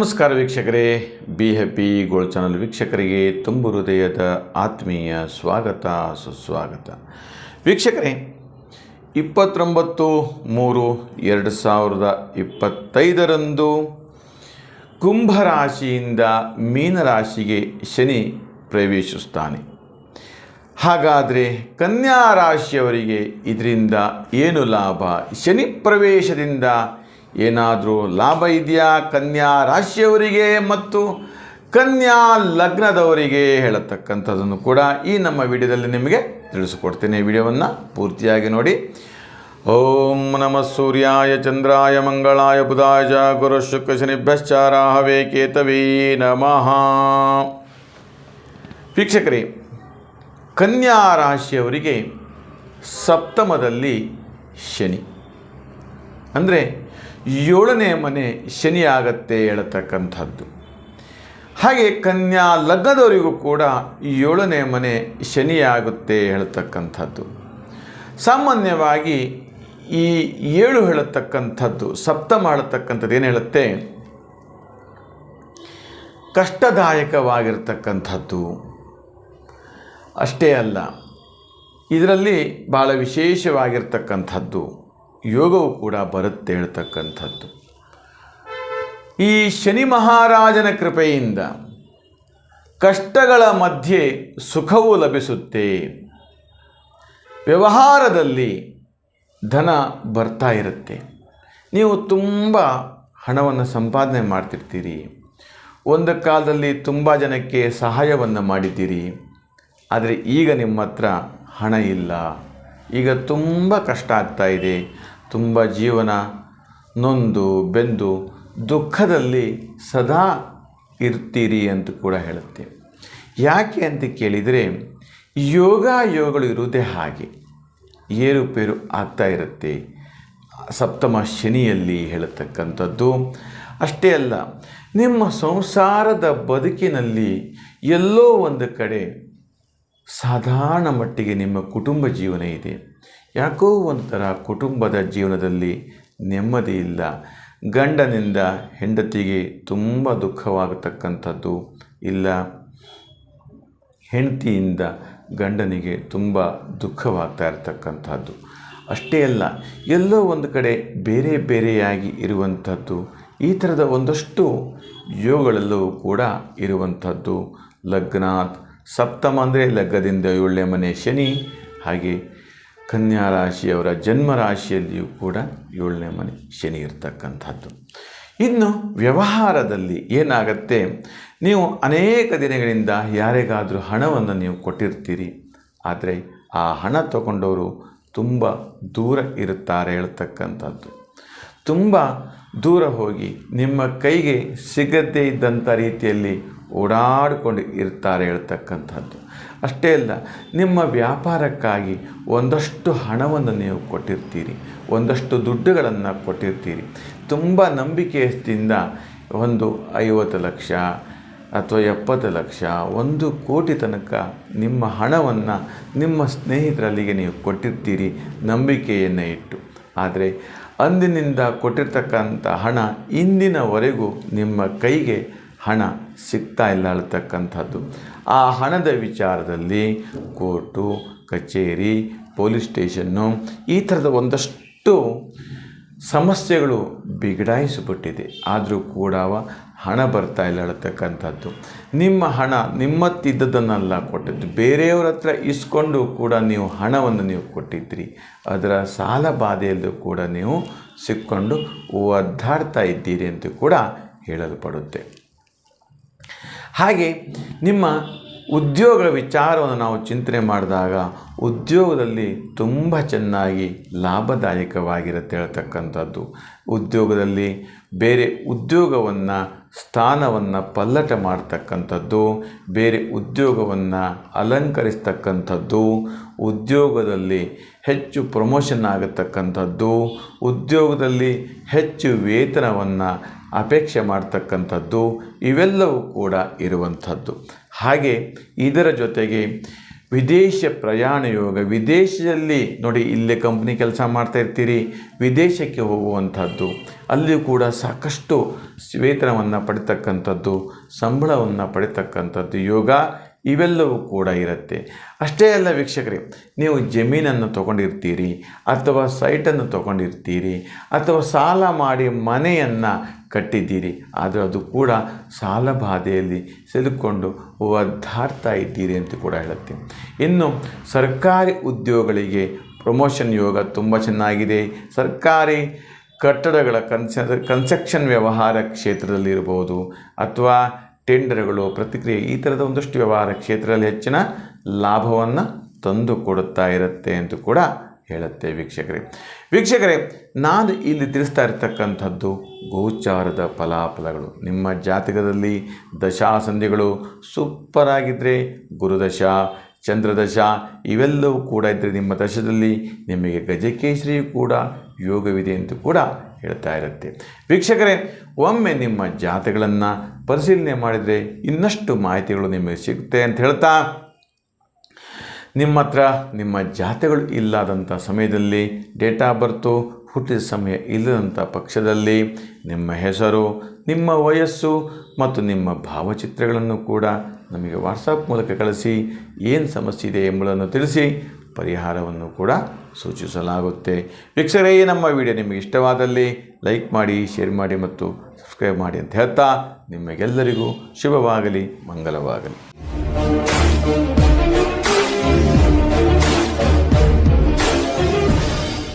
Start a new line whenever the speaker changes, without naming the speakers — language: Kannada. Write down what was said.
ನಮಸ್ಕಾರ ವೀಕ್ಷಕರೇ. ಬಿ ಹ್ಯಾಪಿ ಗೋಲ್ಡ್ ಚಾನಲ್ ವೀಕ್ಷಕರಿಗೆ ತುಂಬು ಹೃದಯದ ಆತ್ಮೀಯ ಸ್ವಾಗತ, ಸುಸ್ವಾಗತ. ವೀಕ್ಷಕರೇ, ಇಪ್ಪತ್ತೊಂಬತ್ತು ಮೂರು ಎರಡು ಸಾವಿರದ ಇಪ್ಪತ್ತೈದರಂದು ಕುಂಭರಾಶಿಯಿಂದ ಮೀನರಾಶಿಗೆ ಶನಿ ಪ್ರವೇಶಿಸ್ತಾನೆ ಹಾಗಾದರೆ ಕನ್ಯಾ ರಾಶಿಯವರಿಗೆ ಇದರಿಂದ ಏನು ಲಾಭ? ಶನಿ ಪ್ರವೇಶದಿಂದ ಏನಾದರೂ ಲಾಭ ಇದೆಯಾ ಕನ್ಯಾ ರಾಶಿಯವರಿಗೆ ಮತ್ತು ಕನ್ಯಾ ಲಗ್ನದವರಿಗೆ ಹೇಳತಕ್ಕಂಥದ್ದನ್ನು ಕೂಡ ಈ ನಮ್ಮ ವಿಡಿಯೋದಲ್ಲಿ ನಿಮಗೆ ತಿಳಿಸ್ಕೊಡ್ತೇನೆ. ವಿಡಿಯೋವನ್ನು ಪೂರ್ತಿಯಾಗಿ ನೋಡಿ. ಓಂ ನಮಃ ಸೂರ್ಯಾಯ ಚಂದ್ರಾಯ ಮಂಗಳಾಯ ಬುಧಾಯ ಗುರು ಶುಕ್ರ ಶನಿಭ್ಯಶ್ಚ ರಾಹವೇ ಕೇತವೇ ನಮಃ. ವೀಕ್ಷಕರೇ, ಕನ್ಯಾ ರಾಶಿಯವರಿಗೆ ಸಪ್ತಮದಲ್ಲಿ ಶನಿ. ಅಂದರೆ ಏಳನೇ ಮನೆ ಶನಿ ಆಗತ್ತೆ ಹೇಳತಕ್ಕಂಥದ್ದು. ಹಾಗೆ ಕನ್ಯಾ ಲಗ್ನದವರಿಗೂ ಕೂಡ ಏಳನೇ ಮನೆ ಶನಿ ಆಗುತ್ತೆ ಹೇಳತಕ್ಕಂಥದ್ದು. ಸಾಮಾನ್ಯವಾಗಿ ಈ ಏಳು ಹೇಳತಕ್ಕಂಥದ್ದು, ಸಪ್ತಮ ಹೇಳತಕ್ಕಂಥದ್ದು ಏನು ಹೇಳುತ್ತೆ? ಕಷ್ಟದಾಯಕವಾಗಿರ್ತಕ್ಕಂಥದ್ದು. ಅಷ್ಟೇ ಅಲ್ಲ, ಇದರಲ್ಲಿ ಭಾಳ ವಿಶೇಷವಾಗಿರ್ತಕ್ಕಂಥದ್ದು. ಯೋಗವು ಕೂಡ ಬರುತ್ತೆ ಹೇಳ್ತಕ್ಕಂಥದ್ದು. ಈ ಶನಿ ಮಹಾರಾಜನ ಕೃಪೆಯಿಂದ ಕಷ್ಟಗಳ ಮಧ್ಯೆ ಸುಖವು ಲಭಿಸುತ್ತೆ. ವ್ಯವಹಾರದಲ್ಲಿ ಧನ ಬರ್ತಾ ಇರುತ್ತೆ. ನೀವು ತುಂಬ ಹಣವನ್ನು ಸಂಪಾದನೆ ಮಾಡ್ತಿರ್ತೀರಿ. ಒಂದು ಕಾಲದಲ್ಲಿ ತುಂಬ ಜನಕ್ಕೆ ಸಹಾಯವನ್ನು ಮಾಡಿದ್ದೀರಿ. ಆದರೆ ಈಗ ನಿಮ್ಮ ಹತ್ರ ಹಣ ಇಲ್ಲ. ಈಗ ತುಂಬ ಕಷ್ಟ ಆಗ್ತಾ ಇದೆ. ತುಂಬ ಜೀವನ ನೊಂದು, ಬೆಂದು ದುಃಖದಲ್ಲಿ ಸದಾ ಇರ್ತೀರಿ ಅಂತ ಕೂಡ ಹೇಳುತ್ತೆ. ಯಾಕೆ ಅಂತ ಕೇಳಿದರೆ ಯೋಗ ಯೋಗಗಳು ಇರುವುದೇ ಹಾಗೆ. ಏರುಪೇರು ಆಗ್ತಾ ಇರುತ್ತೆ. ಸಪ್ತಮ ಶನಿಯಲ್ಲಿ ಹೇಳತಕ್ಕಂಥದ್ದು. ಅಷ್ಟೇ ಅಲ್ಲ, ನಿಮ್ಮ ಸಂಸಾರದ ಬದುಕಿನಲ್ಲಿ ಎಲ್ಲೋ ಒಂದು ಕಡೆ ಸಾಧಾರಣ ಮಟ್ಟಿಗೆ ನಿಮ್ಮ ಕುಟುಂಬ ಜೀವನ ಇದೆ. ಯಾಕೋ ಒಂಥರ ಕುಟುಂಬದ ಜೀವನದಲ್ಲಿ ನೆಮ್ಮದಿ ಇಲ್ಲ. ಗಂಡನಿಂದ ಹೆಂಡತಿಗೆ ತುಂಬ ದುಃಖವಾಗತಕ್ಕಂಥದ್ದು ಇಲ್ಲ. ಹೆಂಡತಿಯಿಂದ ಗಂಡನಿಗೆ ತುಂಬ ದುಃಖವಾಗ್ತಾ ಇರತಕ್ಕಂಥದ್ದು. ಅಷ್ಟೇ ಅಲ್ಲ, ಎಲ್ಲೋ ಒಂದು ಕಡೆ ಬೇರೆ ಬೇರೆಯಾಗಿ ಇರುವಂಥದ್ದು, ಈ ಥರದ ಒಂದಷ್ಟು ಯೋಗಗಳಲ್ಲೂ ಕೂಡ ಇರುವಂಥದ್ದು. ಲಗ್ನಾತ್, ಸಪ್ತಮ ಅಂದರೆ ಲಗ್ನದಿಂದ ಏಳನೇ ಮನೆ ಶನಿ, ಹಾಗೆ ಕನ್ಯಾ ರಾಶಿಯವರ ಜನ್ಮ ರಾಶಿಯಲ್ಲಿಯೂ ಕೂಡ ಏಳನೇ ಮನೆ ಶನಿ ಇರ್ತಕ್ಕಂಥದ್ದು. ಇನ್ನು ವ್ಯವಹಾರದಲ್ಲಿ ಏನಾಗತ್ತೆ? ನೀವು ಅನೇಕ ದಿನಗಳಿಂದ ಯಾರಿಗಾದರೂ ಹಣವನ್ನು ನೀವು ಕೊಟ್ಟಿರ್ತೀರಿ. ಆದರೆ ಆ ಹಣ ತಗೊಂಡವರು ತುಂಬ ದೂರ ಇರುತ್ತಾರೆ ಹೇಳ್ತಕ್ಕಂಥದ್ದು. ತುಂಬ ದೂರ ಹೋಗಿ ನಿಮ್ಮ ಕೈಗೆ ಸಿಗದೇ ಇದ್ದಂಥ ರೀತಿಯಲ್ಲಿ ಓಡಾಡಿಕೊಂಡು ಇರ್ತಾರೆ ಹೇಳ್ತಕ್ಕಂಥದ್ದು. ಅಷ್ಟೇ ಅಲ್ಲ, ನಿಮ್ಮ ವ್ಯಾಪಾರಕ್ಕಾಗಿ ಒಂದಷ್ಟು ಹಣವನ್ನು ನೀವು ಕೊಟ್ಟಿರ್ತೀರಿ, ಒಂದಷ್ಟು ದುಡ್ಡುಗಳನ್ನು ಕೊಟ್ಟಿರ್ತೀರಿ. ತುಂಬ ನಂಬಿಕೆಯಿಂದ ಒಂದು ಐವತ್ತು ಲಕ್ಷ ಅಥವಾ ಎಪ್ಪತ್ತು ಲಕ್ಷ, ಒಂದು ಕೋಟಿ ತನಕ ನಿಮ್ಮ ಹಣವನ್ನು ನಿಮ್ಮ ಸ್ನೇಹಿತರಲ್ಲಿಗೆ ನೀವು ಕೊಟ್ಟಿರ್ತೀರಿ ನಂಬಿಕೆಯನ್ನು ಇಟ್ಟು. ಆದರೆ ಅಂದಿನಿಂದ ಕೊಟ್ಟಿರ್ತಕ್ಕಂಥ ಹಣ ಇಂದಿನವರೆಗೂ ನಿಮ್ಮ ಕೈಗೆ ಹಣ ಸಿಗ್ತಾ ಇಲ್ಲ ಅಳ್ತಕ್ಕಂಥದ್ದು ಆ ಹಣದ ವಿಚಾರದಲ್ಲಿ ಕೋರ್ಟು, ಕಚೇರಿ, ಪೊಲೀಸ್ ಸ್ಟೇಷನ್ನು ಈ ಥರದ ಒಂದಷ್ಟು ಸಮಸ್ಯೆಗಳು ಬಿಗಡಾಯಿಸಿಬಿಟ್ಟಿದೆ. ಆದರೂ ಕೂಡ ಹಣ ಬರ್ತಾ ಇಲ್ಲ ಹೇಳ್ತಕ್ಕಂಥದ್ದು ನಿಮ್ಮ ಹಣ ನಿಮ್ಮತ್ತಿದ್ದದನ್ನೆಲ್ಲ ಕೊಟ್ಟಿದ್ದು. ಬೇರೆಯವ್ರ ಹತ್ರ ಇಸ್ಕೊಂಡು ಕೂಡ ನೀವು ಹಣವನ್ನು ನೀವು ಕೊಟ್ಟಿದ್ರಿ. ಅದರ ಸಾಲ ಬಾಧೆಯಲ್ಲೂ ಕೂಡ ನೀವು ಸಿಕ್ಕೊಂಡು ಒದ್ದಾಡ್ತಾ ಇದ್ದೀರಿ ಅಂತ ಕೂಡ ಹೇಳಲ್ಪಡುತ್ತೆ. ಹಾಗೆ ನಿಮ್ಮ ಉದ್ಯೋಗಗಳ ವಿಚಾರವನ್ನು ನಾವು ಚಿಂತನೆ ಮಾಡಿದಾಗ ಉದ್ಯೋಗದಲ್ಲಿ ತುಂಬ ಚೆನ್ನಾಗಿ ಲಾಭದಾಯಕವಾಗಿರುತ್ತೆ ಹೇಳ್ತಕ್ಕಂಥದ್ದು. ಉದ್ಯೋಗದಲ್ಲಿ ಬೇರೆ ಉದ್ಯೋಗವನ್ನು, ಸ್ಥಾನವನ್ನು ಪಲ್ಲಟ ಮಾಡ್ತಕ್ಕಂಥದ್ದು, ಬೇರೆ ಉದ್ಯೋಗವನ್ನು ಅಲಂಕರಿಸ್ತಕ್ಕಂಥದ್ದು, ಉದ್ಯೋಗದಲ್ಲಿ ಹೆಚ್ಚು ಪ್ರಮೋಷನ್ ಆಗತಕ್ಕಂಥದ್ದು, ಉದ್ಯೋಗದಲ್ಲಿ ಹೆಚ್ಚು ವೇತನವನ್ನು ಅಪೇಕ್ಷೆ ಮಾಡ್ತಕ್ಕಂಥದ್ದು ಇವೆಲ್ಲವೂ ಕೂಡ ಇರುವಂಥದ್ದು. ಹಾಗೆ ಇದರ ಜೊತೆಗೆ ವಿದೇಶ ಪ್ರಯಾಣ ಯೋಗ, ವಿದೇಶದಲ್ಲಿ ನೋಡಿ ಇಲ್ಲೇ ಕಂಪ್ನಿ ಕೆಲಸ ಮಾಡ್ತಾ ಇರ್ತೀರಿ, ವಿದೇಶಕ್ಕೆ ಹೋಗುವಂಥದ್ದು, ಅಲ್ಲಿಯೂ ಕೂಡ ಸಾಕಷ್ಟು ವೇತನವನ್ನು ಪಡಿತಕ್ಕಂಥದ್ದು, ಸಂಬಳವನ್ನು ಪಡಿತಕ್ಕಂಥದ್ದು ಯೋಗ ಇವೆಲ್ಲವೂ ಕೂಡ ಇರುತ್ತೆ. ಅಷ್ಟೇ ಅಲ್ಲ ವೀಕ್ಷಕರೇ, ನೀವು ಜಮೀನನ್ನು ತಗೊಂಡಿರ್ತೀರಿ, ಅಥವಾ ಸೈಟನ್ನು ತಗೊಂಡಿರ್ತೀರಿ, ಅಥವಾ ಸಾಲ ಮಾಡಿ ಮನೆಯನ್ನು ಕಟ್ಟಿದ್ದೀರಿ, ಆದರೆ ಅದು ಕೂಡ ಸಾಲ ಬಾಧೆಯಲ್ಲಿ ಸಿಲುಕೊಂಡು ಒದ್ದಾಡ್ತಾ ಇದ್ದೀರಿ ಅಂತ ಕೂಡ ಹೇಳುತ್ತೆ. ಇನ್ನು ಸರ್ಕಾರಿ ಉದ್ಯೋಗಗಳಿಗೆ ಪ್ರಮೋಷನ್ ಯೋಗ ತುಂಬ ಚೆನ್ನಾಗಿದೆ. ಸರ್ಕಾರಿ ಕಟ್ಟಡಗಳ ಕನ್ಸ, ಕನ್ಸ್ಟ್ರಕ್ಷನ್ ವ್ಯವಹಾರ ಕ್ಷೇತ್ರದಲ್ಲಿರ್ಬೋದು, ಅಥವಾ ಟೆಂಡರ್ಗಳು, ಪ್ರತಿಕ್ರಿಯೆ ಈ ಥರದ ಒಂದಷ್ಟು ವ್ಯವಹಾರ ಕ್ಷೇತ್ರದಲ್ಲಿ ಹೆಚ್ಚಿನ ಲಾಭವನ್ನು ತಂದು ಕೊಡುತ್ತಾ ಇರುತ್ತೆ ಅಂತ ಕೂಡ ಹೇಳುತ್ತೆ ವೀಕ್ಷಕರೇ. ವೀಕ್ಷಕರೇ, ನಾನು ಇಲ್ಲಿ ತಿಳಿಸ್ತಾ ಇರತಕ್ಕಂಥದ್ದು ಗೋಚಾರದ ಫಲಾಫಲಗಳು. ನಿಮ್ಮ ಜಾತಕದಲ್ಲಿ ದಶಾಸಂಧಿಗಳು ಸೂಪರ್ ಆಗಿದ್ದರೆ ಗುರುದಶ, ಚಂದ್ರದಶ ಇವೆಲ್ಲವೂ ಕೂಡ ಇದ್ದರೆ ನಿಮ್ಮ ದಶದಲ್ಲಿ ನಿಮಗೆ ಗಜಕೇಶ್ರಿಯು ಕೂಡ ಯೋಗವಿದೆ ಅಂತ ಕೂಡ ಹೇಳ್ತಾ ಇರುತ್ತೆ. ವೀಕ್ಷಕರೇ, ಒಮ್ಮೆ ನಿಮ್ಮ ಜಾತೆಗಳನ್ನು ಪರಿಶೀಲನೆ ಮಾಡಿದರೆ ಇನ್ನಷ್ಟು ಮಾಹಿತಿಗಳು ನಿಮಗೆ ಸಿಗುತ್ತೆ ಅಂತ ಹೇಳ್ತಾ, ನಿಮ್ಮ ಹತ್ರ ನಿಮ್ಮ ಜಾತೆಗಳು ಇಲ್ಲದಂಥ ಸಮಯದಲ್ಲಿ ಡೇಟ್ ಆಫ್ ಬರ್ತು, ಹುಟ್ಟಿದ ಸಮಯ ಇಲ್ಲದಂಥ ಪಕ್ಷದಲ್ಲಿ ನಿಮ್ಮ ಹೆಸರು, ನಿಮ್ಮ ವಯಸ್ಸು ಮತ್ತು ನಿಮ್ಮ ಭಾವಚಿತ್ರಗಳನ್ನು ಕೂಡ ನಮಗೆ ವಾಟ್ಸಪ್ ಮೂಲಕ ಕಳಿಸಿ, ಏನು ಸಮಸ್ಯೆ ಇದೆ ಎಂಬುದನ್ನು ತಿಳಿಸಿ ಪರಿಹಾರವನ್ನು ಕೂಡ ಸೂಚಿಸಲಾಗುತ್ತೆ. ವೀಕ್ಷಕರೇ ಈ ನಮ್ಮ ವಿಡಿಯೋ ನಿಮಗೆ ಇಷ್ಟವಾದಲ್ಲಿ ಲೈಕ್ ಮಾಡಿ, ಶೇರ್ ಮಾಡಿ ಮತ್ತು ಸಬ್ಸ್ಕ್ರೈಬ್ ಮಾಡಿ ಅಂತ ಹೇಳ್ತಾ ನಿಮಗೆಲ್ಲರಿಗೂ ಶುಭವಾಗಲಿ ಮಂಗಲವಾಗಲಿ